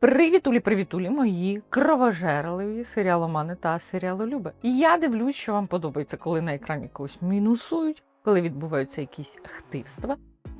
Привітулі, привітулі, мої кровожерливі серіаломани та серіалолюби. Я дивлюсь, що вам подобається, коли на екрані когось мінусують, коли відбуваються якісь хтивства.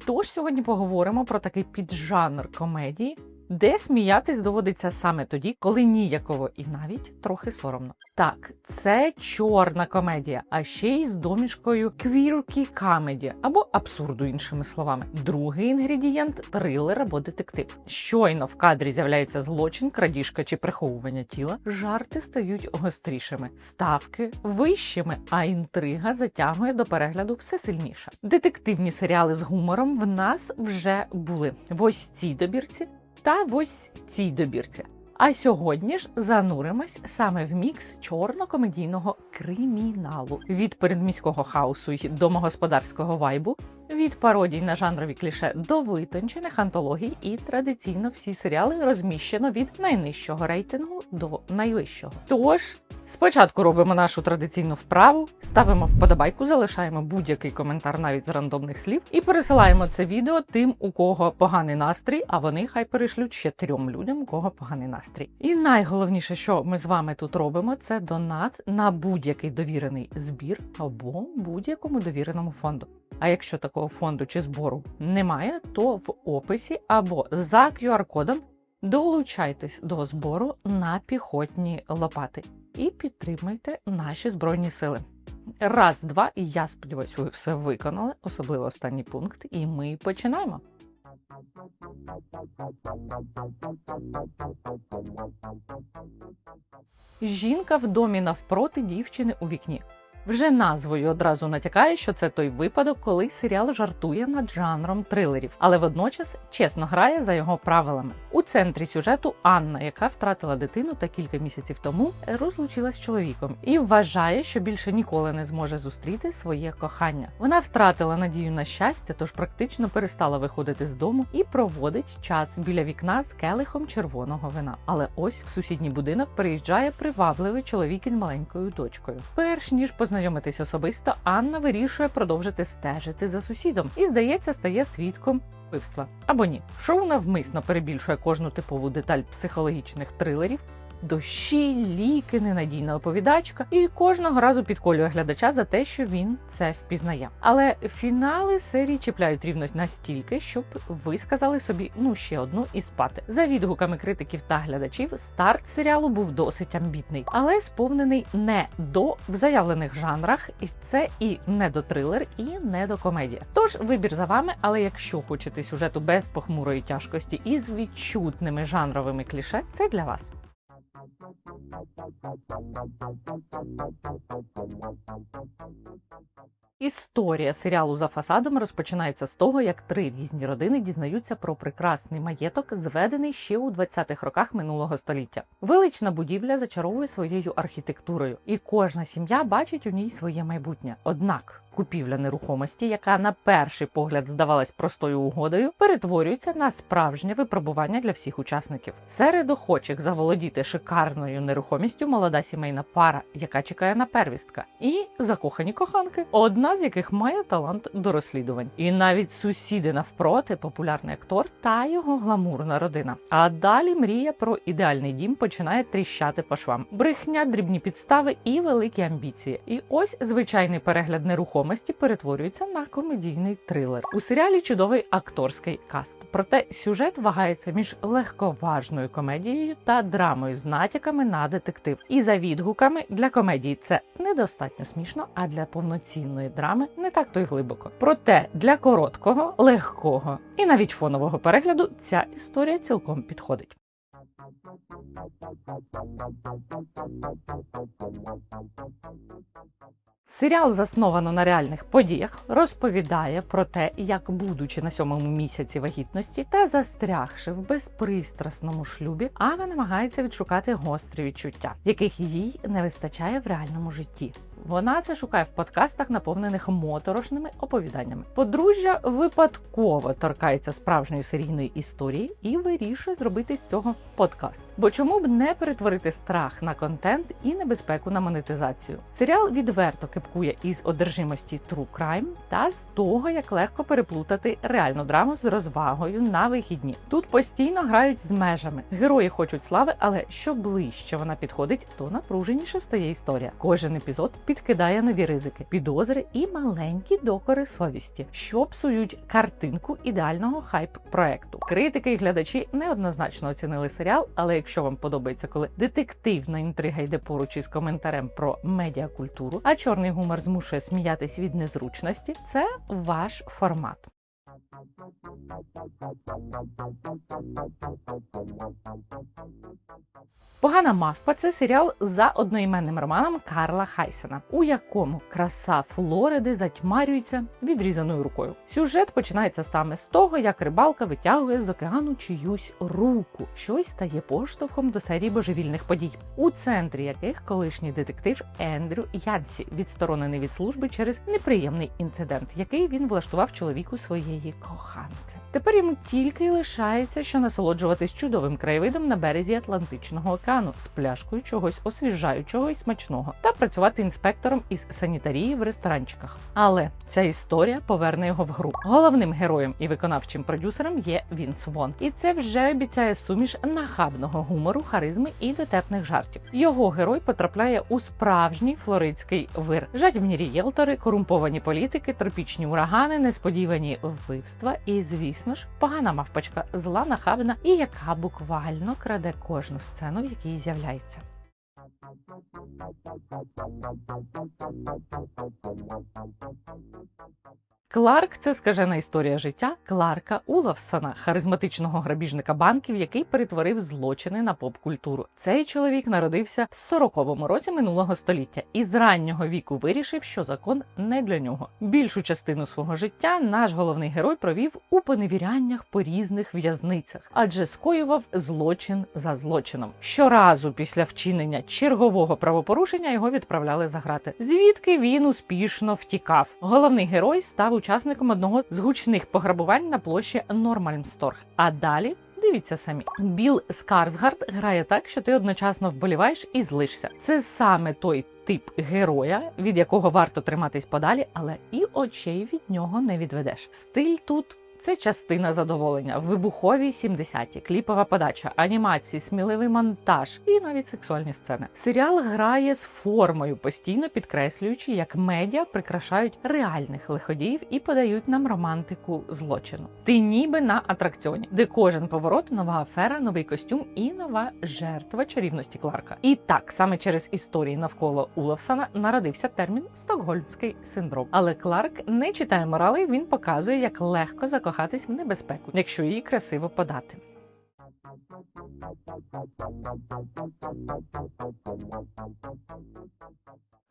Тож сьогодні поговоримо про такий піджанр комедії, де сміятись доводиться саме тоді, коли ніяково і навіть трохи соромно. Так, це чорна комедія, а ще й з домішкою квіркі камеді або абсурду, іншими словами. Другий інгредієнт трилер або детектив. Щойно в кадрі з'являється злочин, крадіжка чи приховування тіла. Жарти стають гострішими, ставки вищими, а інтрига затягує до перегляду все сильніше. Детективні серіали з гумором в нас вже були в ось цій добірці та в ось цій добірці. А сьогодні ж зануримось саме в мікс чорно-комедійного криміналу від передміського хаосу й домогосподарського вайбу, від пародій на жанрові кліше до витончених антологій, і традиційно всі серіали розміщено від найнижчого рейтингу до найвищого. Тож спочатку робимо нашу традиційну вправу, ставимо вподобайку, залишаємо будь-який коментар навіть з рандомних слів, і пересилаємо це відео тим, у кого поганий настрій, а вони хай перешлють ще трьом людям, у кого поганий настрій. І найголовніше, що ми з вами тут робимо, це донат на будь-який довірений збір або будь-якому довіреному фонду. А якщо такого фонду чи збору немає, то в описі або за QR-кодом долучайтесь до збору на піхотні лопати і підтримуйте наші збройні сили. Раз, два, і я сподіваюся, ви все виконали, особливо останній пункт, і ми починаємо. Жінка в домі навпроти дівчини у вікні. Вже назвою одразу натякає, що це той випадок, коли серіал жартує над жанром трилерів, але водночас чесно грає за його правилами. У центрі сюжету Анна, яка втратила дитину та кілька місяців тому розлучилась з чоловіком і вважає, що більше ніколи не зможе зустріти своє кохання. Вона втратила надію на щастя, тож практично перестала виходити з дому і проводить час біля вікна з келихом червоного вина. Але ось в сусідній будинок приїжджає привабливий чоловік із маленькою дочкою. Перш ніж познайомитись особисто, Анна вирішує продовжити стежити за сусідом і, здається, стає свідком вбивства. Або ні, шоу навмисно перебільшує кожну типову деталь психологічних трилерів. Дощі, ліки, ненадійна оповідачка, і кожного разу підколює глядача за те, що він це впізнає. Але фінали серії чіпляють рівно настільки, щоб ви сказали собі ну ще одну і спати. За відгуками критиків та глядачів, старт серіалу був досить амбітний, але сповнений не до в заявлених жанрах, і це і не до трилер, і не до комедія. Тож вибір за вами, але якщо хочете сюжету без похмурої тяжкості і з відчутними жанровими кліше, це для вас. Thank you. Історія серіалу за фасадом розпочинається з того, як три різні родини дізнаються про прекрасний маєток, зведений ще у 20-х роках минулого століття. Велична будівля зачаровує своєю архітектурою, і кожна сім'я бачить у ній своє майбутнє. Однак купівля нерухомості, яка на перший погляд здавалась простою угодою, перетворюється на справжнє випробування для всіх учасників. Серед охочих заволодіти шикарною нерухомістю молода сімейна пара, яка чекає на первістка, і закохані коханки, одна з яких має талант до розслідувань. І навіть сусіди навпроти, популярний актор та його гламурна родина. А далі мрія про ідеальний дім починає тріщати по швам. Брехня, дрібні підстави і великі амбіції. І ось звичайний перегляд нерухомості перетворюється на комедійний трилер. У серіалі чудовий акторський каст. Проте сюжет вагається між легковажною комедією та драмою з натяками на детектив. І за відгуками для комедії це недостатньо смішно, а для повноцінної драми не так то й глибоко. Проте для короткого, легкого і навіть фонового перегляду ця історія цілком підходить. Серіал засновано на реальних подіях, розповідає про те, як, будучи на сьомому місяці вагітності та застрягши в безпристрасному шлюбі, Ава намагається відшукати гострі відчуття, яких їй не вистачає в реальному житті. Вона це шукає в подкастах, наповнених моторошними оповіданнями. Подружжя випадково торкається справжньої серійної історії і вирішує зробити з цього подкаст. Бо чому б не перетворити страх на контент і небезпеку на монетизацію? Серіал відверто кипкує із одержимості True Crime та з того, як легко переплутати реальну драму з розвагою на вихідні. Тут постійно грають з межами. Герої хочуть слави, але що ближче вона підходить, то напруженіше стає історія. Кожен епізод підкидає нові ризики, підозри і маленькі докори совісті, що псують картинку ідеального хайп проекту. Критики і глядачі неоднозначно оцінили серіал, але якщо вам подобається, коли детективна інтрига йде поруч із коментарем про медіакультуру, а чорний гумор змушує сміятись від незручності, це ваш формат. Погана мавпа це серіал за одноіменним романом Карла Хайсена, у якому краса Флориди затьмарюється відрізаною рукою. Сюжет починається саме з того, як рибалка витягує з океану чиюсь руку, що й стає поштовхом до серії божевільних подій, у центрі яких колишній детектив Ендрю Янсі відсторонений від служби через неприємний інцидент, який він влаштував чоловіку своєї коханки. Тепер йому тільки й лишається, що насолоджуватись чудовим краєвидом на березі Атлантичного океану з пляшкою чогось освіжаючого і смачного та працювати інспектором із санітарії в ресторанчиках. Але ця історія поверне його в гру. Головним героєм і виконавчим продюсером є Вінс Вон, і це вже обіцяє суміш нахабного гумору, харизми і дотепних жартів. Його герой потрапляє у справжній флоридський вир. Жадібні рієлтори, корумповані політики, тропічні урагани, несподівані вбивства і, звісно ж, погана мавпочка, зла нахабна і яка буквально краде кожну сцену, в якій з'являється. Кларк це скажена історія життя Кларка Улафсона, харизматичного грабіжника банків, який перетворив злочини на поп-культуру. Цей чоловік народився в 40-му році минулого століття і з раннього віку вирішив, що закон не для нього. Більшу частину свого життя наш головний герой провів у поневіряннях по різних в'язницях, адже скоював злочин за злочином. Щоразу після вчинення чергового правопорушення його відправляли за грати, звідки він успішно втікав. Головний герой став учасником одного з гучних пограбувань на площі Нормальмсторг. А далі. Дивіться самі, Біл Скарсгард грає так, що ти одночасно вболіваєш і злишся. Це саме той тип героя, від якого варто триматись подалі, але і очей від нього не відведеш. Стиль тут. Це частина задоволення, вибухові 70-ті, кліпова подача, анімації, сміливий монтаж і навіть сексуальні сцени. Серіал грає з формою, постійно підкреслюючи, як медіа прикрашають реальних лиходіїв і подають нам романтику злочину. Ти ніби на атракціоні, де кожен поворот нова афера, новий костюм і нова жертва чарівності Кларка. І так саме через історії навколо Улафсона народився термін стокгольмський синдром. Але Кларк не читає морали. Він показує, як легко закохатись в небезпеку, якщо її красиво подати.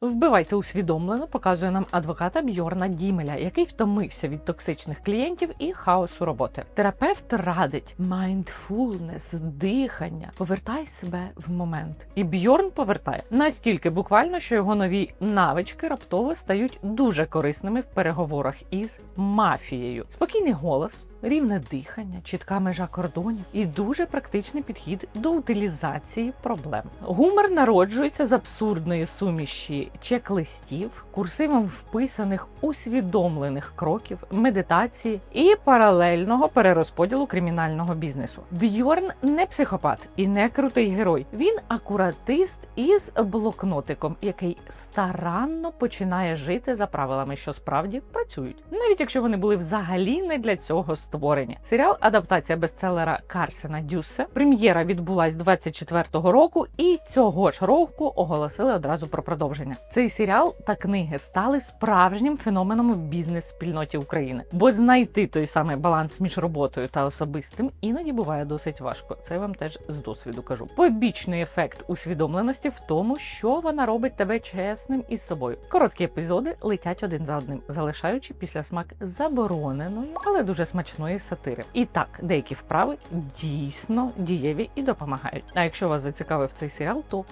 Вбивайте усвідомлено, показує нам адвоката Бьорна Дімеля, який втомився від токсичних клієнтів і хаосу роботи. Терапевт радить майндфулнес, дихання, повертай себе в момент. І Бьорн повертає настільки буквально, що його нові навички раптово стають дуже корисними в переговорах із мафією. Спокійний голос. Рівне дихання, чітка межа кордонів і дуже практичний підхід до утилізації проблем. Гумор народжується з абсурдної суміші чек-листів, курсивом вписаних усвідомлених кроків, медитації і паралельного перерозподілу кримінального бізнесу. Бьорн не психопат і не крутий герой. Він акуратист із блокнотиком, який старанно починає жити за правилами, що справді працюють, навіть якщо вони були взагалі не для цього створені. Серіал адаптація бестселера Карсена Дюсе. Прем'єра відбулась 24-го року, і цього ж року оголосили одразу про продовження. Цей серіал та книги стали справжнім феноменом в бізнес-спільноті України, бо знайти той самий баланс між роботою та особистим іноді буває досить важко. Це я вам теж з досвіду кажу. Побічний ефект усвідомленості в тому, що вона робить тебе чесним із собою. Короткі епізоди летять один за одним, залишаючи після смак забороненої, але дуже смачної сатири. І так, деякі вправи дійсно дієві і допомагають. А якщо вас зацікавив цей серіал, то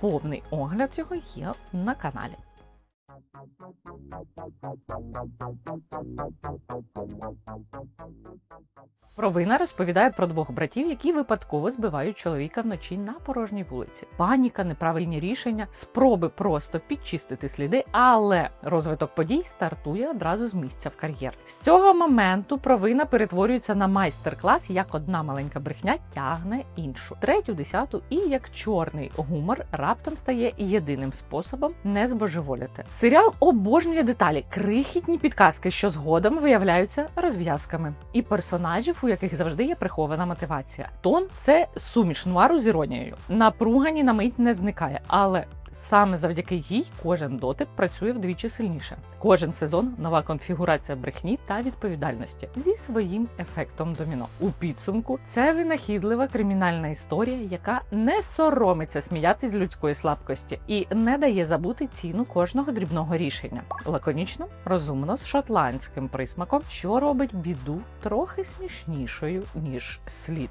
повний огляд його є на каналі. Провина розповідає про двох братів, які випадково збивають чоловіка вночі на порожній вулиці. Паніка, неправильні рішення, спроби просто підчистити сліди, але розвиток подій стартує одразу з місця в кар'єр. З цього моменту провина перетворюється на майстер-клас, як одна маленька брехня тягне іншу, третю, десяту, і як чорний гумор раптом стає єдиним способом не збожеволіти. Серіал обожнює деталі, крихітні підказки, що згодом виявляються розв'язками, і персонажів, у яких завжди є прихована мотивація. Тон це суміш нуару з іронією. Напруга ні на мить не зникає, але Саме завдяки їй кожен дотик працює вдвічі сильніше. Кожен сезон нова конфігурація брехні та відповідальності зі своїм ефектом доміно. У підсумку це винахідлива кримінальна історія, яка не соромиться сміятись з людської слабкості і не дає забути ціну кожного дрібного рішення. Лаконічно, розумно, з шотландським присмаком, що робить біду трохи смішнішою ніж слід.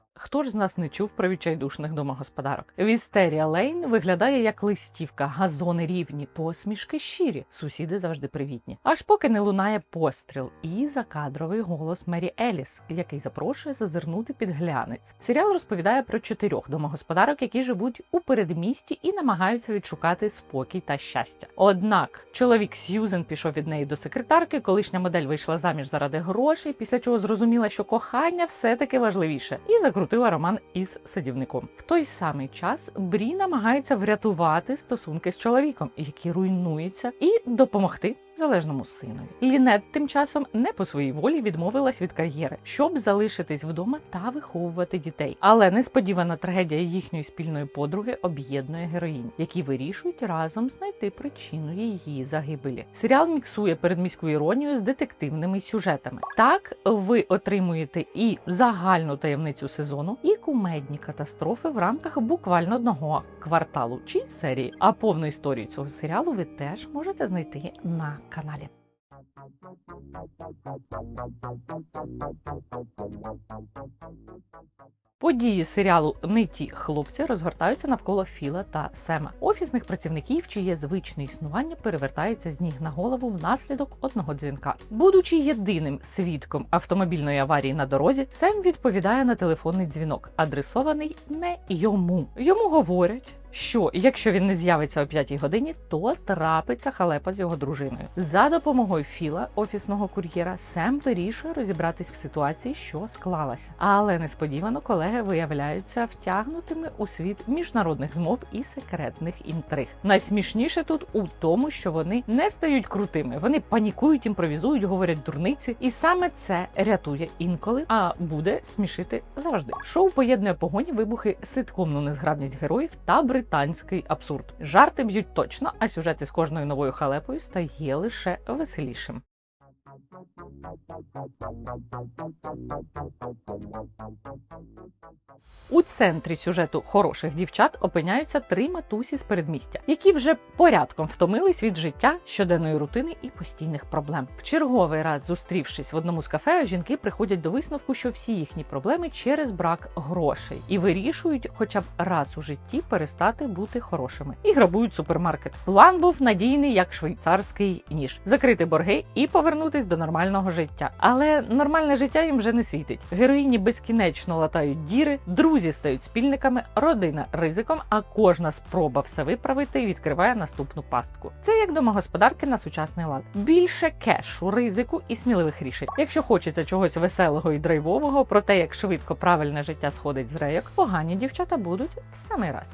Хто ж з нас не чув про відчайдушних домогосподарок? Вістерія Лейн виглядає як листівка, газони рівні, посмішки щирі, сусіди завжди привітні. Аж поки не лунає постріл і закадровий голос Мері Еліс, який запрошує зазирнути під глянець. Серіал розповідає про чотирьох домогосподарок, які живуть у передмісті і намагаються відшукати спокій та щастя. Однак чоловік Сьюзен пішов від неї до секретарки, колишня модель вийшла заміж заради грошей, після чого зрозуміла, що кохання все таки важливіше, і закрутила роман із садівником. В той самий час Брі намагається врятувати стосунки з чоловіком, які руйнуються, і допомогти залежному синові. Лінет тим часом не по своїй волі відмовилась від кар'єри, щоб залишитись вдома та виховувати дітей. Але несподівана трагедія їхньої спільної подруги об'єднує героїнь, які вирішують разом знайти причину її загибелі. Серіал міксує передміську іронію з детективними сюжетами. Так ви отримуєте і загальну таємницю сезону, і кумедні катастрофи в рамках буквально одного кварталу чи серії. А повну історію цього серіалу ви теж можете знайти на каналі. Події серіалу «Не ті хлопці розгортаються навколо Філа та Сема, офісних працівників, чиє звичне існування перевертається з ніг на голову внаслідок одного дзвінка. Будучи єдиним свідком автомобільної аварії на дорозі, Сем відповідає на телефонний дзвінок, адресований не йому. Йому говорять. Що якщо він не з'явиться о п'ятій годині, то трапиться халепа з його дружиною. За допомогою Філа, офісного кур'єра, Сем вирішує розібратись в ситуації, що склалася. Але несподівано колеги виявляються втягнутими у світ міжнародних змов і секретних інтриг. Найсмішніше тут у тому, що вони не стають крутими. Вони панікують, імпровізують, говорять дурниці, і саме це рятує інколи, а буде смішити завжди. Шоу поєднує погоні, вибухи, ситкомну незграбність героїв та британський абсурд. Жарти б'ють точно, а сюжет із кожною новою халепою стає лише веселішим. У центрі сюжету хороших дівчат опиняються три матусі з передмістя, які вже порядком втомились від життя, щоденної рутини і постійних проблем. В черговий раз зустрівшись в одному з кафе, жінки приходять до висновку, що всі їхні проблеми через брак грошей і вирішують, хоча б раз у житті перестати бути хорошими і грабують супермаркет. План був надійний як швейцарський ніж закрити борги і повернутись до нормального життя. Але нормальне життя їм вже не світить. Героїні безкінечно латають діри, друзі стають спільниками, родина ризиком, а кожна спроба все виправити відкриває наступну пастку. Це як домогосподарки на сучасний лад. Більше кешу, ризику і сміливих рішень. Якщо хочеться чогось веселого і драйвового, про те, як швидко правильне життя сходить з рейок, погані дівчата будуть в самий раз.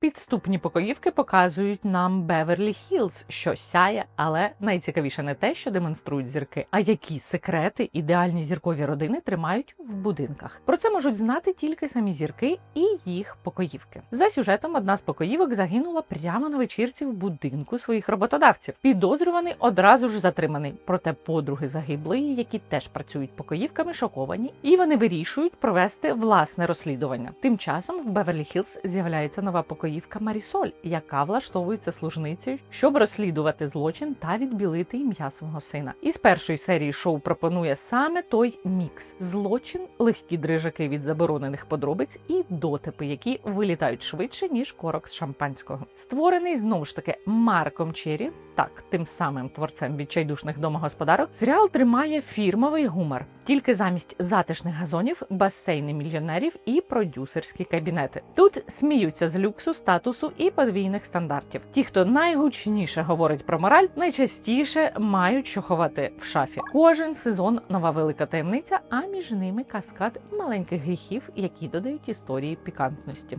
Підступні покоївки показують нам Беверлі Хілз, що сяє, але найцікавіше не те, що демонструють зірки, а які секрети ідеальні зіркові родини тримають в будинках. Про це можуть знати тільки самі зірки і їх покоївки. За сюжетом одна з покоївок загинула прямо на вечірці в будинку своїх роботодавців. Підозрюваний одразу ж затриманий. Проте подруги загиблої, які теж працюють покоївками, шоковані, і вони вирішують провести власне розслідування. Тим часом в Беверлі Хілз з'являється нова покоївка покоївка Марісоль, яка влаштовується служницею, щоб розслідувати злочин та відбілити ім'я свого сина. Із першої серії шоу пропонує саме той мікс: злочин, легкі дрижаки від заборонених подробиць і дотипи, які вилітають швидше ніж корок з шампанського. Створений знову ж таки Марком Черрі, так тим самим творцем відчайдушних домогосподарок, серіал тримає фірмовий гумор, тільки замість затишних газонів, басейни мільйонерів і продюсерські кабінети. Тут сміються з люксу, статусу і подвійних стандартів. Ті, хто найгучніше говорить про мораль, найчастіше мають що ховати в шафі. Кожен сезон нова велика таємниця, а між ними каскад маленьких гріхів, які додають історії пікантності.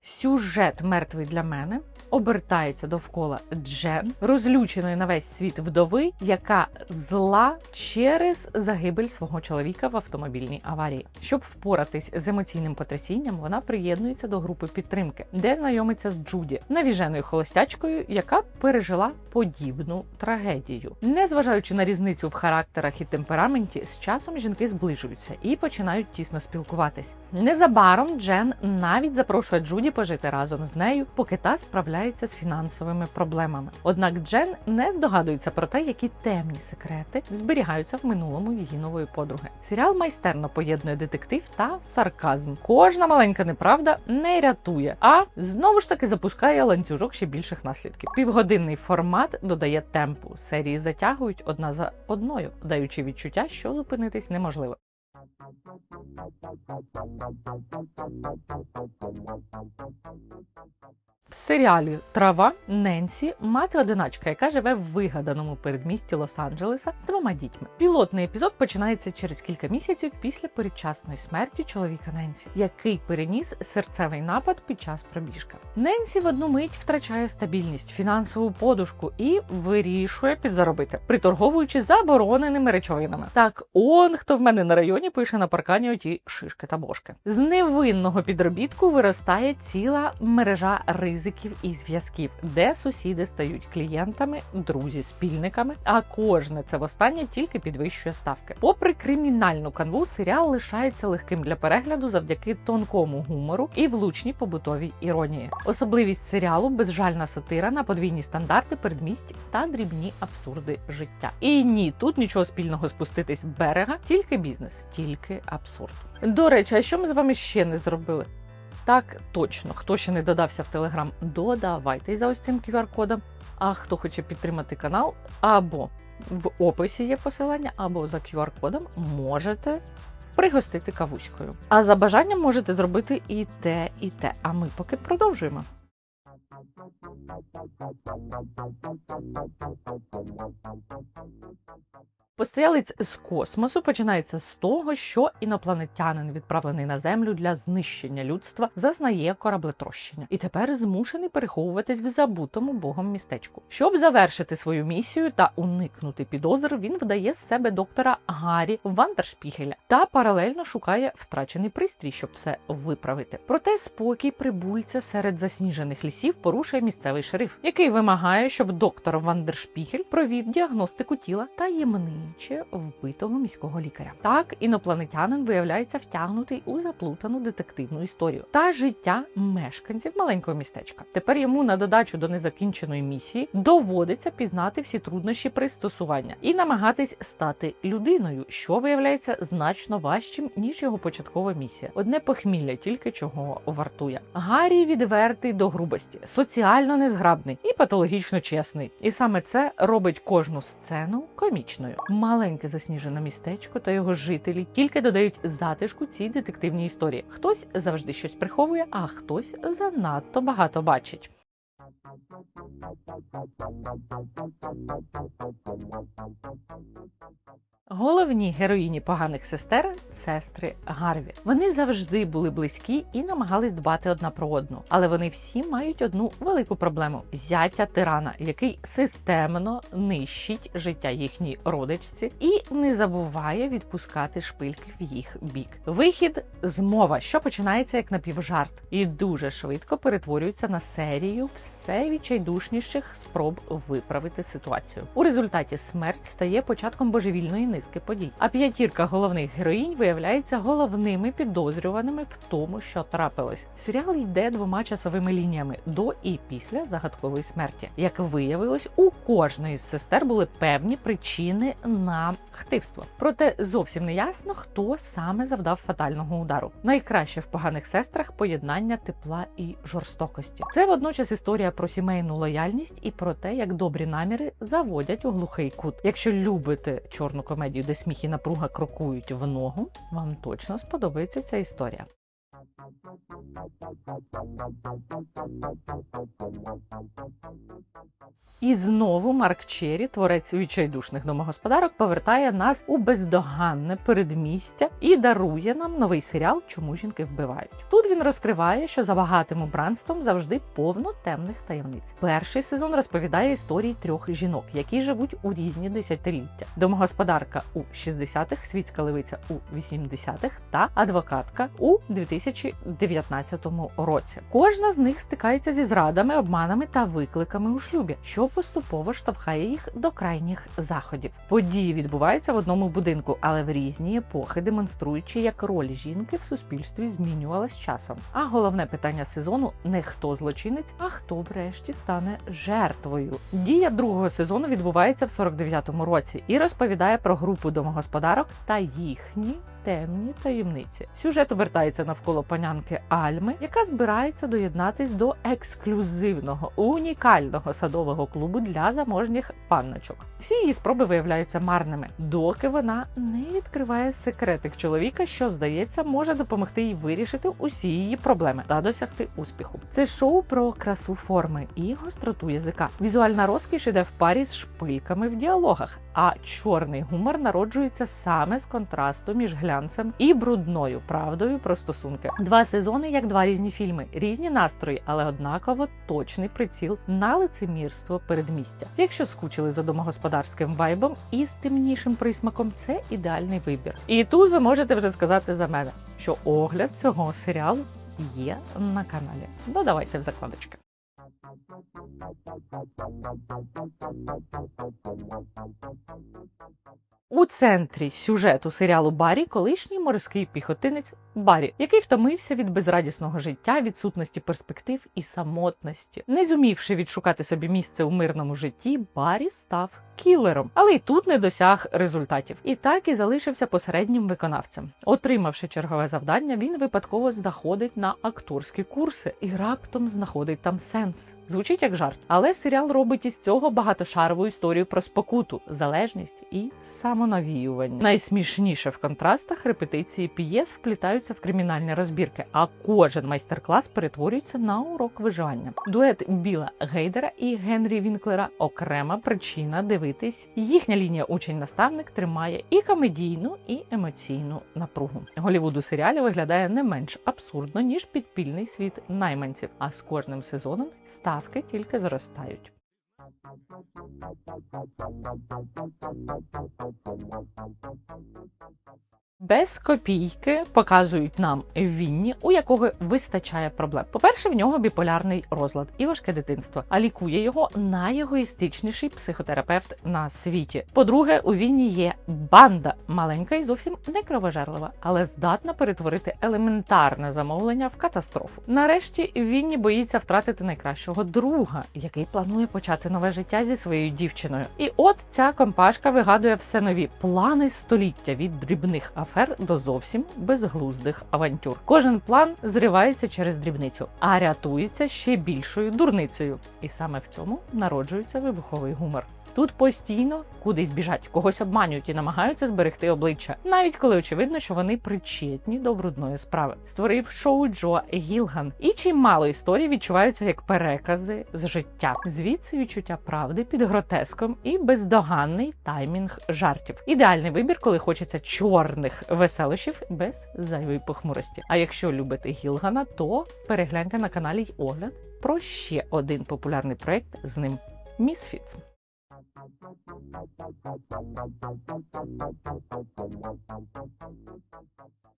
Сюжет мертвий для мене обертається довкола Джен, розлюченої на весь світ вдови, яка зла через загибель свого чоловіка в автомобільній аварії. Щоб впоратись з емоційним потрясінням, вона приєднується до групи підтримки, де знайомиться з Джуді, навіженою холостячкою, яка пережила подібну трагедію. Незважаючи на різницю в характерах і темпераменті, з часом жінки зближуються і починають тісно спілкуватись. Незабаром Джен навіть запрошує Джуді пожити разом з нею, поки та справляється з фінансовими проблемами. Однак Джен не здогадується про те, які темні секрети зберігаються в минулому її нової подруги. Серіал майстерно поєднує детектив та сарказм. Кожна маленька неправда не рятує, а знову ж таки запускає ланцюжок ще більших наслідків. Півгодинний формат додає темпу. Серії затягують одна за одною, даючи відчуття, що зупинитись неможливо. Серіалі Трава Ненсі мати одиначка, яка живе в вигаданому передмісті Лос-Анджелеса з двома дітьми. Пілотний епізод починається через кілька місяців після передчасної смерті чоловіка Ненсі, який переніс серцевий напад під час пробіжки. Ненсі в одну мить втрачає стабільність, фінансову подушку і вирішує підзаробити, приторговуючи забороненими речовинами. Так, он хто в мене на районі пише на паркані оті шишки та бошки. З невинного підробітку виростає ціла мережа ризиків і зв'язків, де сусіди стають клієнтами, друзі спільниками. А кожне це востаннє тільки підвищує ставки. Попри кримінальну канву, серіал лишається легким для перегляду завдяки тонкому гумору і влучній побутовій іронії. Особливість серіалу безжальна сатира на подвійні стандарти передмість та дрібні абсурди життя. І ні, тут нічого спільного спуститись берега, тільки бізнес, тільки абсурд. До речі, а що ми з вами ще не зробили? Так точно, хто ще не додався в Телеграм, додавайтесь за ось цим QR-кодом. А хто хоче підтримати канал, або в описі є посилання, або за QR-кодом можете пригостити кавуською. А за бажанням можете зробити і те, і те. А ми поки продовжуємо. Постоялець з космосу починається з того, що інопланетянин, відправлений на землю для знищення людства, зазнає кораблетрощення і тепер змушений переховуватись в забутому богом містечку. Щоб завершити свою місію та уникнути підозр, він вдає з себе доктора Гаррі Вандершпігеля та паралельно шукає втрачений пристрій, щоб все виправити. Проте спокій прибульця серед засніжених лісів порушує місцевий шериф, який вимагає, щоб доктор Вандершпігель провів діагностику тіла таємниче вбитого міського лікаря. Так інопланетянин виявляється втягнутий у заплутану детективну історію та життя мешканців маленького містечка. Тепер йому на додачу до незакінченої місії доводиться пізнати всі труднощі пристосування і намагатись стати людиною, що виявляється значно важчим ніж його початкова місія. Одне похмілля тільки чого вартує. Гаррі відвертий до грубості, соціально незграбний і патологічно чесний. І саме це робить кожну сцену комічною. Маленьке засніжене містечко та його жителі тільки додають затишку цій детективній історії. Хтось завжди щось приховує, а хтось занадто багато бачить. Головні героїні поганих сестер сестри Гарві. Вони завжди були близькі і намагались дбати одна про одну, але вони всі мають одну велику проблему: зятя тирана, який системно нищить життя їхній родичці і не забуває відпускати шпильки в їх бік. Вихід змова, що починається як напівжарт, і дуже швидко перетворюється на серію все відчайдушніших спроб виправити ситуацію. У результаті смерть стає початком божевільної низки низки подій. А п'ятірка головних героїнь виявляється головними підозрюваними в тому, що трапилось. Серіал йде двома часовими лініями до і після загадкової смерті. Як виявилось, у кожної з сестер були певні причини на хтивство. Проте зовсім не ясно, хто саме завдав фатального удару. Найкраще в поганих сестрах поєднання тепла і жорстокості. Це водночас історія про сімейну лояльність і про те, як добрі наміри заводять у глухий кут. Якщо любите чорну комедію, де сміх і напруга крокують в ногу, вам точно сподобається ця історія. І знову Марк Черрі, творець відчайдушних домогосподарок, повертає нас у бездоганне передмістя і дарує нам новий серіал Чому жінки вбивають. Тут він розкриває, що за багатим убранством завжди повно темних таємниць. Перший сезон розповідає історії трьох жінок, які живуть у різні десятиліття: домогосподарка у 60-х, світська левиця у 80-х та адвокатка у 2019 році. Кожна з них стикається зі зрадами, обманами та викликами у шлюбі, що поступово штовхає їх до крайніх заходів. Події відбуваються в одному будинку, але в різні епохи, демонструючи, як роль жінки в суспільстві змінювалась часом. А головне питання сезону не хто злочинець, а хто врешті стане жертвою. Дія другого сезону відбувається в 49-му році і розповідає про групу домогосподарок та їхні темні таємниці. Сюжет обертається навколо панянки Альми, яка збирається доєднатись до ексклюзивного унікального садового клубу для заможніх панночок. Всі її спроби виявляються марними, доки вона не відкриває секретик чоловіка, що здається може допомогти їй вирішити усі її проблеми та досягти успіху. Це шоу про красу форми і гостроту язика. Візуальна розкіш іде в парі з шпильками в діалогах. А чорний гумор народжується саме з контрасту між глянцем і брудною правдою про стосунки. Два сезони як два різні фільми, різні настрої, але однаково точний приціл на лицемірство передмістя. Якщо скучили за домогосподарським вайбом і з темнішим присмаком, це ідеальний вибір. І тут ви можете вже сказати за мене, що огляд цього серіалу є на каналі. Додавайте в закладочки. У центрі сюжету серіалу Барі колишній морський піхотинець Барі, який втомився від безрадісного життя, відсутності перспектив і самотності. Не зумівши відшукати собі місце у мирному житті, Барі став кілером, але й тут не досяг результатів. І так і залишився посереднім виконавцем. Отримавши чергове завдання, він випадково заходить на акторські курси і раптом знаходить там сенс. Звучить як жарт, але серіал робить із цього багатошарову історію про спокуту, залежність і самонавіювання. Найсмішніше в контрастах репетиції п'єс вплітаються в кримінальні розбірки, а кожен майстер-клас перетворюється на урок виживання. Дует Біла Гейдера і Генрі Вінклера окрема причина дивитись. Їхня лінія учень-наставник тримає і комедійну, і емоційну напругу. Голівуд у серіалі виглядає не менш абсурдно ніж підпільний світ найманців. А з кожним сезоном ставки тільки зростають. Без копійки показують нам Вінні, у якого вистачає проблем. По-перше, в нього біполярний розлад і важке дитинство, а лікує його найегоїстичніший психотерапевт на світі. По-друге, у Вінні є банда маленька і зовсім не кровожерлива, але здатна перетворити елементарне замовлення в катастрофу. Нарешті Вінні боїться втратити найкращого друга, який планує почати нове життя зі своєю дівчиною. І от ця компашка вигадує все нові плани століття від дрібних афер до зовсім безглуздих авантюр. Кожен план зривається через дрібницю, а рятується ще більшою дурницею. І саме в цьому народжується вибуховий гумор. Тут постійно кудись біжать, когось обманюють і намагаються зберегти обличчя, навіть коли очевидно, що вони причетні до брудної справи. Створив шоу Джо Гілган, і чимало історій відчуваються як перекази з життя. Звідси відчуття правди під гротеском і бездоганний таймінг жартів. Ідеальний вибір, коли хочеться чорних веселощів без зайвої похмурості. А якщо любите Гілгана, то перегляньте на каналі й огляд про ще один популярний проект з ним Місфіц.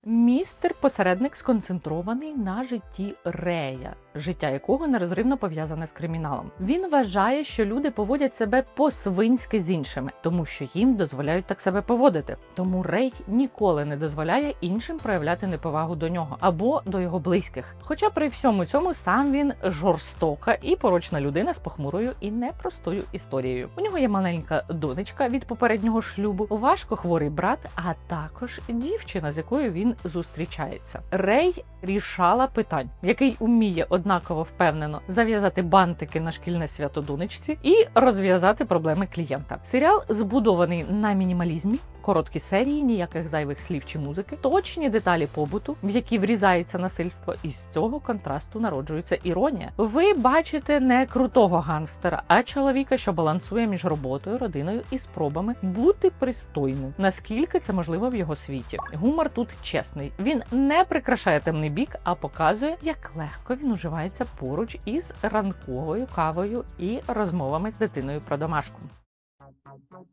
Містер посередник сконцентрований на житті Рея, життя якого нерозривно пов'язане з криміналом. Він вважає, що люди поводять себе по-свинськи з іншими, тому що їм дозволяють так себе поводити. Тому Рей ніколи не дозволяє іншим проявляти неповагу до нього або до його близьких. Хоча при всьому цьому сам він жорстока і порочна людина з похмурою і непростою історією. У нього є маленька донечка від попереднього шлюбу, важко хворий брат, а також дівчина, з якою він зустрічається. Рей рішала питань, який уміє однаково впевнено зав'язати бантики на шкільне свято донечці і розв'язати проблеми клієнта. Серіал збудований на мінімалізмі. Короткі серії, ніяких зайвих слів чи музики, точні деталі побуту, в які врізається насильство, і з цього контрасту народжується іронія. Ви бачите не крутого гангстера, а чоловіка, що балансує між роботою, родиною і спробами бути пристойним. Наскільки це можливо в його світі? Гумор тут чесний. Він не прикрашає темний бік, а показує, як легко він уживається поруч із ранковою кавою і розмовами з дитиною про домашку. Thank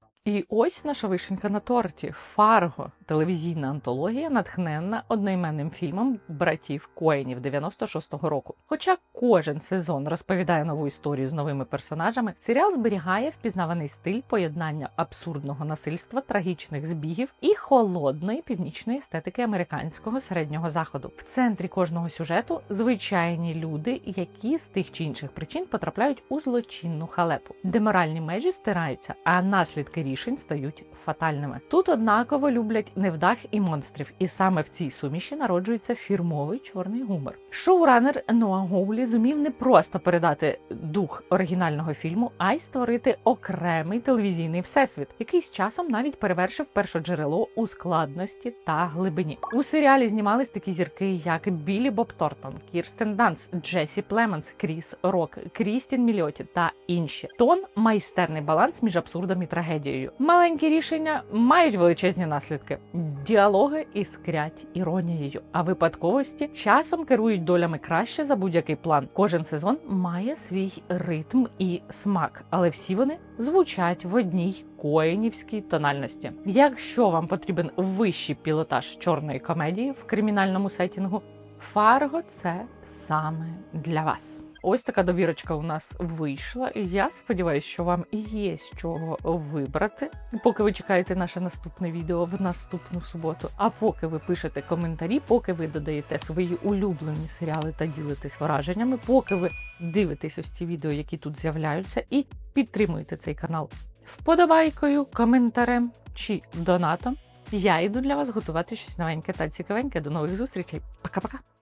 you. І ось наша вишенька на торті Фарго, телевізійна антологія, натхненна одноіменним фільмом братів Коенів 96-го року. Хоча кожен сезон розповідає нову історію з новими персонажами, серіал зберігає впізнаваний стиль поєднання абсурдного насильства, трагічних збігів і холодної північної естетики американського середнього заходу. В центрі кожного сюжету звичайні люди, які з тих чи інших причин потрапляють у злочинну халепу, де моральні межі стираються, а наслідки рішень стають фатальними. Тут однаково люблять невдах і монстрів, і саме в цій суміші народжується фірмовий чорний гумор. Шоуранер Ноа Гоулі зумів не просто передати дух оригінального фільму, а й створити окремий телевізійний всесвіт, який з часом навіть перевершив першоджерело у складності та глибині. У серіалі знімались такі зірки, як Білі Боб Тортон, Кірстен Данс, Джесі Племенс, Кріс Рок, Крістін Мільоті та інші. Тон майстерний баланс між абсурдом і трагедією. Маленькі рішення мають величезні наслідки. Діалоги іскрять іронією, а випадковості часом керують долями краще за будь-який план. Кожен сезон має свій ритм і смак, але всі вони звучать в одній коенівській тональності. Якщо вам потрібен вищий пілотаж чорної комедії в кримінальному сетінгу, Фарго це саме для вас. Ось така довірочка у нас вийшла. І я сподіваюся, що вам є з чого вибрати, поки ви чекаєте наше наступне відео в наступну суботу. А поки ви пишете коментарі, поки ви додаєте свої улюблені серіали та ділитесь враженнями, поки ви дивитесь ось ці відео, які тут з'являються, і підтримуєте цей канал вподобайкою, коментарем чи донатом. Я йду для вас готувати щось новеньке та цікавеньке. До нових зустрічей. Пока-пока.